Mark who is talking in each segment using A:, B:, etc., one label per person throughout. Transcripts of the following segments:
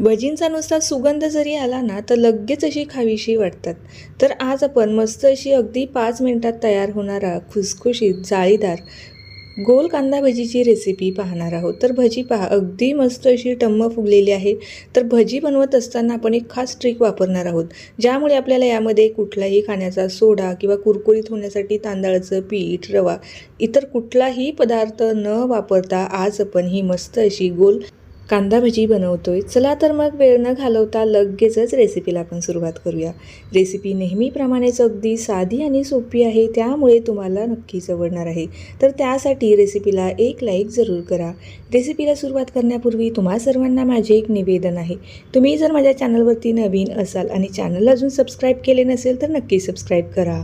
A: भजींचा नुसता सुगंध जरी आला ना तर लगेच अशी खावीशी वाटतात. तर आज आपण मस्त अशी अगदी पाच मिनटात तयार होणारा खुसखुशीत जाळीदार गोल कांदा भजीची रेसिपी पाहणार आहोत. तर भजी पहा अगदी मस्त अशी टम्म फुगलेली आहे. तर भजी बनवत असताना आपण एक खास ट्रिक वापरणार आहोत ज्यामुळे आपल्याला यामध्ये कुठलाही खाण्याचा सोडा किंवा कुरकुरीत होण्यासाठी तांदळाचं पीठ रवा इतर कुठलाही पदार्थ न वापरता आज आपण ही मस्त अशी गोल कांदा भजी बनवतोय. चला तर मग वेळ न घालवता लगेचच रेसिपीला आपण सुरुवात करूया. रेसिपी नेहमीप्रमाणेच अगदी साधी आणि सोपी आहे त्यामुळे तुम्हाला नक्कीच आवडणार आहे. तर त्यासाठी रेसिपीला एक लाईक जरूर करा. रेसिपीला सुरुवात करण्यापूर्वी तुम्हा सर्वांना माझे एक निवेदन आहे. तुम्ही जर माझ्या चॅनलवरती नवीन असाल आणि चॅनल अजून सबस्क्राईब केले नसेल तर नक्की सबस्क्राईब करा.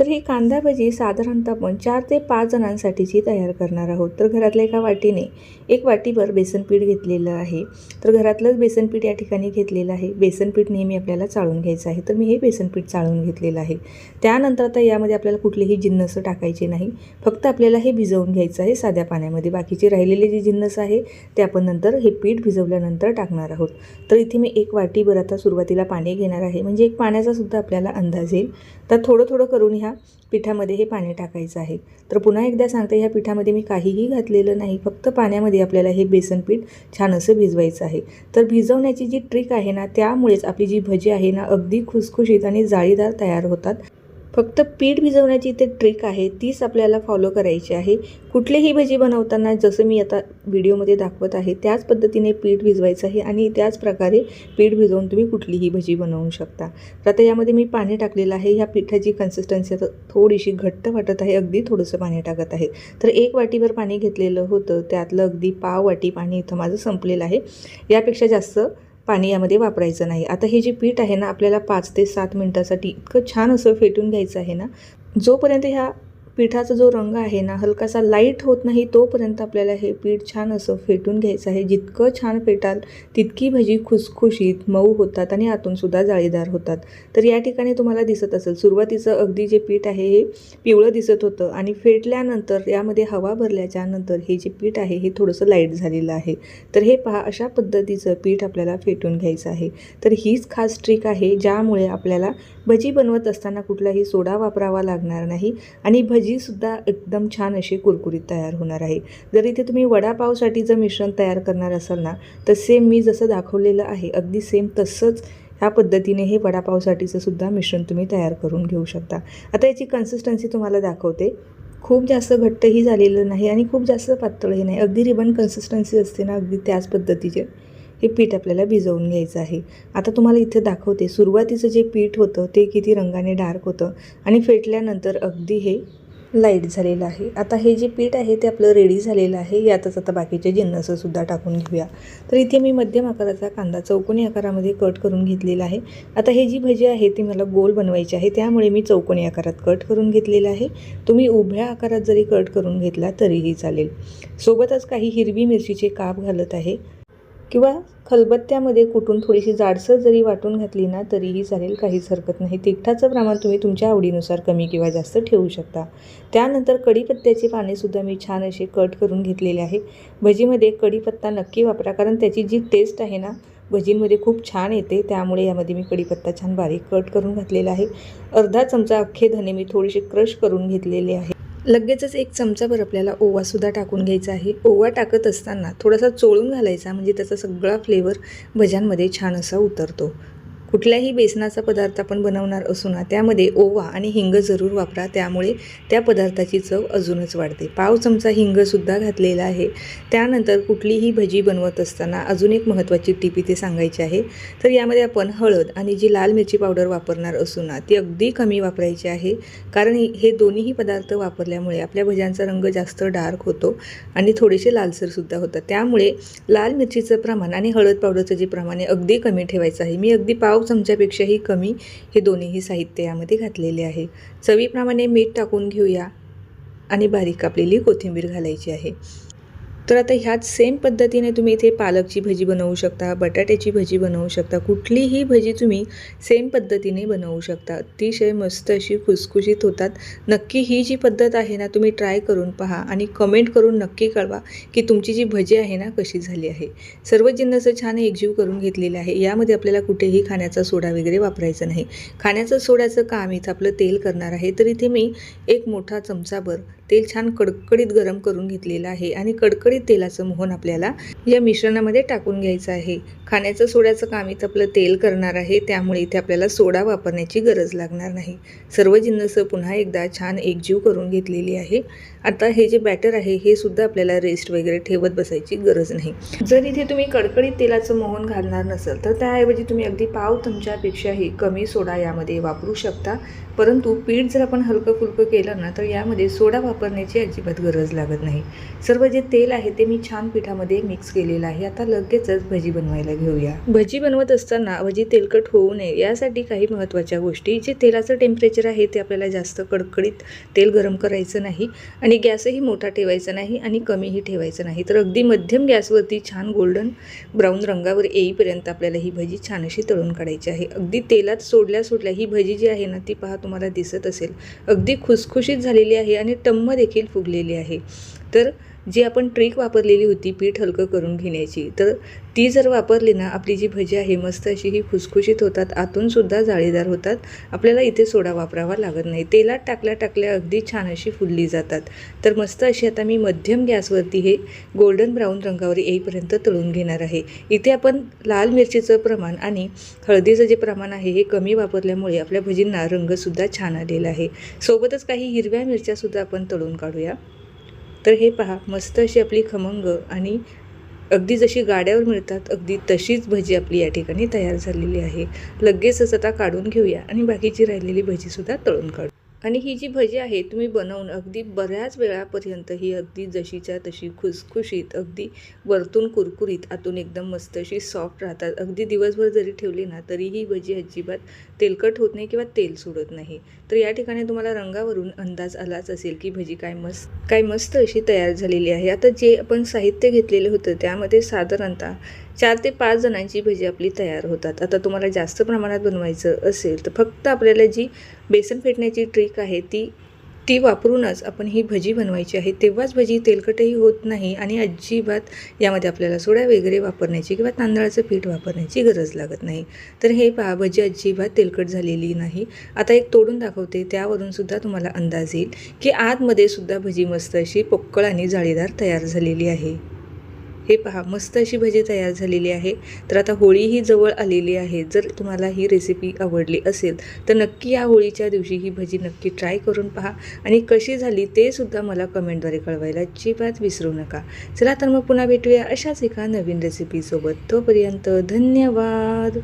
A: तर ही कांदा भजी साधारणतः आपण चार ते पाच जणांसाठीची तयार करणार आहोत. तर घरातल्या एका वाटीने एक वाटीभर बेसनपीठ घेतलेलं आहे. तर घरातलंच बेसनपीठ या ठिकाणी घेतलेलं आहे. बेसनपीठ नेहमी आपल्याला चाळून घ्यायचं आहे. तर मी हे बेसनपीठ चाळून घेतलेलं आहे. त्यानंतर आता यामध्ये आपल्याला कुठलेही जिन्नस टाकायचे नाही. फक्त आपल्याला हे भिजवून घ्यायचं आहे साध्या पाण्यामध्ये. बाकीचे राहिलेले जे जिन्नस आहे ते आपण नंतर हे पीठ भिजवल्यानंतर टाकणार आहोत. तर इथे मी एक वाटीभर आता सुरुवातीला पाणी घेणार आहे. म्हणजे एक पाण्याचा सुद्धा आपल्याला अंदाज येईल. तर थोडं थोडं करून ह्या पिठामध्ये हे पाणी टाकायचं आहे. तर पुन्हा एकदा सांगते ह्या पिठामध्ये मी काहीही घातलेलं नाही. फक्त पाण्यामध्ये आपल्याला हे बेसन पीठ छान असं भिजवायचं आहे. तर भिजवण्याची जी ट्रिक आहे ना त्यामुळेच आपली जी भजी आहे ना अगदी खुसखुशीत आणि जाळीदार तयार होतात. फक्त पीठ भिजवण्याची ते ट्रिक आहे तीच आपल्याला फॉलो करायची आहे. कुठलीही भजी बनवताना जसं मी आता व्हिडिओमध्ये दाखवत आहे त्याच पद्धतीने पीठ भिजवायचं आहे आणि त्याच प्रकारे पीठ भिजवून तुम्ही कुठलीही भजी बनवू शकता. तर आता यामध्ये मी पाणी टाकलेलं आहे. ह्या पिठाची कन्सिस्टन्सी आता थोडीशी घट्ट वाटत आहे अगदी थोडंसं पाणी टाकत आहे. तर एक वाटीभर पाणी घेतलेलं होतं त्यातलं अगदी पाव वाटी पाणी इथं माझं संपलेलं आहे. यापेक्षा जास्त पाणी यामध्ये वापरायचं नाही. आता हे जे पीठ आहे ना आपल्याला पाच ते सात मिनटासाठी इतकं छान असं फेटून घ्यायचं आहे ना जोपर्यंत ह्या पिठाचा जो रंग आहे ना हलकासा लाइट होत नाही तोपर्यंत आपल्याला हे पीठ छान असं फेटून घ्यायचं आहे. जितकं छान फेटाल तितकी भजी खुसखुशीत मऊ होतात आणि आतूनसुद्धा जाळीदार होतात. तर या ठिकाणी तुम्हाला दिसत असेल सुरुवातीचं अगदी जे पीठ आहे हे पिवळं दिसत होतं आणि फेटल्यानंतर यामध्ये हवा भरल्याच्या नंतर हे जे पीठ आहे हे थोडंसं लाइट झालेलं आहे. तर हे पहा अशा पद्धतीचं पीठ आपल्याला फेटून घ्यायचं आहे. तर हीच खास ट्रिक आहे ज्यामुळे आपल्याला भजी बनवत असताना कुठलाही सोडा वापरावा लागणार नाही आणि भजी भजीसुद्धा एकदम छान अशी कुरकुरीत तयार होणार आहे. जर इथे तुम्ही वडापावसाठी जर मिश्रण तयार करणार असाल ना तर सेम मी जसं दाखवलेलं आहे अगदी सेम तसंच ह्या पद्धतीने हे वडापावसाठीचं सुद्धा मिश्रण तुम्ही तयार करून घेऊ शकता. आता याची कन्सिस्टन्सी तुम्हाला दाखवते. खूप जास्त घट्टही झालेलं नाही आणि खूप जास्त पातळही नाही. अगदी रिबन कन्सिस्टन्सी असते ना अगदी त्याच पद्धतीचे हे पीठ आपल्याला भिजवून घ्यायचं आहे. आता तुम्हाला इथे दाखवते सुरुवातीचं जे पीठ होतं ते किती रंगाने डार्क होतं आणि फेटल्यानंतर अगदी हे लाइट झालेलं आहे. आता हे जे पीठ आहे ते आपलं रेडी झालेलं आहे. यातच आता बाकीचे जिन्नसंसुद्धा टाकून घेऊया. तर इथे मी मध्यम आकाराचा कांदा चौकोनी आकारामध्ये कट करून घेतलेला आहे. आता हे जी भजी आहे ती मला गोल बनवायची आहे. त्यामुळे मी चौकोनी आकारात कट करून घेतलेलं आहे. तुम्ही उभ्या आकारात जरी कट करून घेतला तरीही चालेल. सोबतच काही हिरवी मिरचीचे काप घालत आहे. किंवा खलबत्त्यामध्ये कुठून थोडीशी जाडसर जरी वाटून घातली ना तरीही चालेल काहीच हरकत नाही. तिखटाचं प्रमाण तुम्ही तुमच्या आवडीनुसार कमी किंवा जास्त ठेवू शकता. त्यानंतर कढीपत्त्याची पानेसुद्धा मी छान असे कट करून घेतलेले आहे भजीमध्ये कढीपत्ता नक्की वापरा कारण त्याची जी टेस्ट आहे ना भजींमध्ये खूप छान येते. त्यामुळे यामध्ये मी कढीपत्ता छान बारीक कट करून घातलेला आहे. अर्धा चमचा अख्खे धने मी थोडेसे क्रश करून घेतलेले आहे लगेचच एक चमचाभर आपल्याला ओवासुद्धा टाकून घ्यायचा आहे. ओवा टाकत असताना थोडासा चोळून घालायचा म्हणजे त्याचा सगळा फ्लेवर भज्यांमध्ये छान असा उतरतो. कुठल्याही बेसनाचा पदार्थ आपण बनवणार असू ना त्यामध्ये ओवा आणि हिंग जरूर वापरा. त्यामुळे त्या पदार्थाची चव अजूनच वाढते. पाव चमचा हिंगसुद्धा घातलेला आहे. त्यानंतर कुठलीही भजी बनवत असताना अजून एक महत्त्वाची टीप इथे सांगायची आहे. तर यामध्ये आपण हळद आणि जी लाल मिरची पावडर वापरणार असू ना ती अगदी कमी वापरायची आहे. कारण हे दोन्हीही पदार्थ वापरल्यामुळे आपल्या भज्यांचा रंग जास्त डार्क होतो आणि थोडेसे लालसरसुद्धा होतात. त्यामुळे लाल मिरचीचं प्रमाण आणि हळद पावडरचं जे प्रमाण आहे अगदी कमी ठेवायचं आहे. मी अगदी पाव चमच्यापेक्षाही कमी हे दोन्हीही साहित्य यामध्ये घातलेले आहे. चवीप्रमाणे मीठ टाकून घेऊया आणि बारीक कापलेली कोथिंबीर घालायची आहे. तर आता ह्याच सेम पद्धतीने तुम्ही इथे पालकची भजी बनवू शकता बटाट्याची भजी बनवू शकता कुठलीही भजी तुम्ही सेम पद्धतीने बनवू शकता. अतिशय मस्त अशी खुसखुशीत होतात. नक्की ही जी पद्धत आहे ना तुम्ही ट्राय करून पहा आणि कमेंट करून नक्की कळवा की तुमची जी भजी आहे ना कशी झाली आहे. सर्व जिन्नसं छान एकजीव करून घेतलेलं आहे. यामध्ये आपल्याला कुठेही खाण्याचा सोडा वगैरे वापरायचा नाही. खाण्याचं सोड्याचं काम इथं आपलं तेल करणार आहे. तर इथे मी एक मोठा चमचाभर तेल छान कडकडीत गरम करून घेतलेलं आहे आणि कडकडीत तेलाचं मोहन आपल्याला या मिश्रणामध्ये टाकून घ्यायचं आहे. खाण्याचं सोड्याचं काम इथं आपलं तेल करणार आहे त्यामुळे इथे आपल्याला सोडा वापरण्याची गरज लागणार नाही. सर्व जिन्नसं पुन्हा एकदा छान एकजीव करून घेतलेली आहे. आता हे जे बॅटर आहे हे सुद्धा आपल्याला रेस्ट वगैरे ठेवत बसायची गरज नाही. जर इथे तुम्ही कडकडीत तेलाचं मोहन घालणार नसेल तर त्याऐवजी तुम्ही अगदी पाव चमच्यापेक्षाही कमी सोडा यामध्ये वापरू शकता. परंतु पीठ जर आपण हलकं फुलकं केलं ना तर यामध्ये सोडा वापरण्याची अजिबात गरज लागत नाही. सर्व जे तेल आहे ते मी छान पिठामध्ये मिक्स केलेलं आहे. आता लगेचच भजी बनवायला घेऊया. भजी बनवत असताना भजी तेलकट होऊ नये यासाठी काही महत्त्वाच्या गोष्टी. जे तेलाचं टेम्परेचर आहे ते आपल्याला जास्त कडकडीत तेल गरम करायचं नाही आणि गॅसही मोठा ठेवायचा नाही आणि कमीही ठेवायचं नाही. तर अगदी मध्यम गॅसवरती छान गोल्डन ब्राऊन रंगावर येईपर्यंत आपल्याला ही भजी छान अशी तळून काढायची आहे. अगदी तेलात सोडल्या सोडल्या ही भजी जी आहे ना ती पहा तुम्हाला दिसत असेल. अगदी खुसखुशीत झालेली आहे आणि टम्म देखील फुगलेली आहे. तर जी आपण ट्रिक वापरलेली होती पीठ हलकं करून घेण्याची तर ती जर वापरली ना आपली जी भजी आहे मस्त अशी ही खुसखुशीत होतात आतूनसुद्धा जाळीदार होतात आपल्याला इथे सोडा वापरावा लागत नाही. तेलात टाकल्या टाकल्या अगदी छान अशी फुलली जातात. तर मस्त अशी आता मी मध्यम गॅसवरती हे गोल्डन ब्राऊन रंगावर येईपर्यंत तळून घेणार आहे. इथे आपण लाल मिरचीचं प्रमाण आणि हळदीचं जे प्रमाण आहे हे कमी वापरल्यामुळे आपल्या भजींना रंगसुद्धा छान आलेला आहे. सोबतच काही हिरव्या मिरच्यासुद्धा आपण तळून काढूया. तर हे पहा मस्त अशी आपली खमंग आणि अगदी जशी गाड्यावर मिळतात अगदी तशीच भजी आपली या ठिकाणी तयार झालेली आहे. लगेचच आता काढून घेऊया आणि बाकीची राहिलेली भजीसुद्धा तळून काढू. आणि ही जी भजी आहे तुम्ही बनवून अगदी बऱ्याच वेळापर्यंत ही अगदी जशीच्या तशी खुसखुशीत अगदी वरतून कुरकुरीत आतून एकदम मस्त अशी सॉफ्ट राहतात. अगदी दिवसभर जरी ठेवली ना तरी ही भजी अजिबात तेलकट होत नाही किंवा तेल सोडत नाही. तर या ठिकाणी तुम्हाला रंगावरून अंदाज आलाच असेल की भजी काय मस्त काय मस्त अशी तयार झालेली आहे. आता जे आपण साहित्य घेतलेलं होतं त्यामध्ये साधारणतः चार ते पाच जणांची भजी आपली तयार होतात. आता तुम्हाला जास्त प्रमाणात बनवायचं असेल तर फक्त आपल्याला जी बेसन फेटण्याची ट्रिक आहे ती ती वापरूनच आपण ही भजी बनवायची आहे. तेव्हाच भजी तेलकटही होत नाही आणि अजिबात यामध्ये आपल्याला सोडा वगैरे वापरण्याची किंवा तांदळाचं पीठ वापरण्याची गरज लागत नाही. तर हे पहा भजी अजिबात तेलकट झालेली नाही. आता एक तोडून दाखवते त्यावरून सुद्धा तुम्हाला अंदाज येईल की आतमध्ये सुद्धा भजी मस्त अशी पोक्कळ आणि जाळीदार तयार झालेली आहे. हे पहा मस्त अशी भजी तयार झालेली आहे. तर आता होळीही जवळ आलेली आहे. जर तुम्हाला ही रेसिपी आवडली असेल तर नक्की या होळीच्या दिवशी ही भजी नक्की ट्राय करून पहा. आणि कशी झाली ते सुद्धा मला कमेंटद्वारे कळवायला अजिबात विसरू नका. चला तर मग पुन्हा भेटूया अशाच एका नवीन रेसिपीसोबत तोपर्यंत धन्यवाद!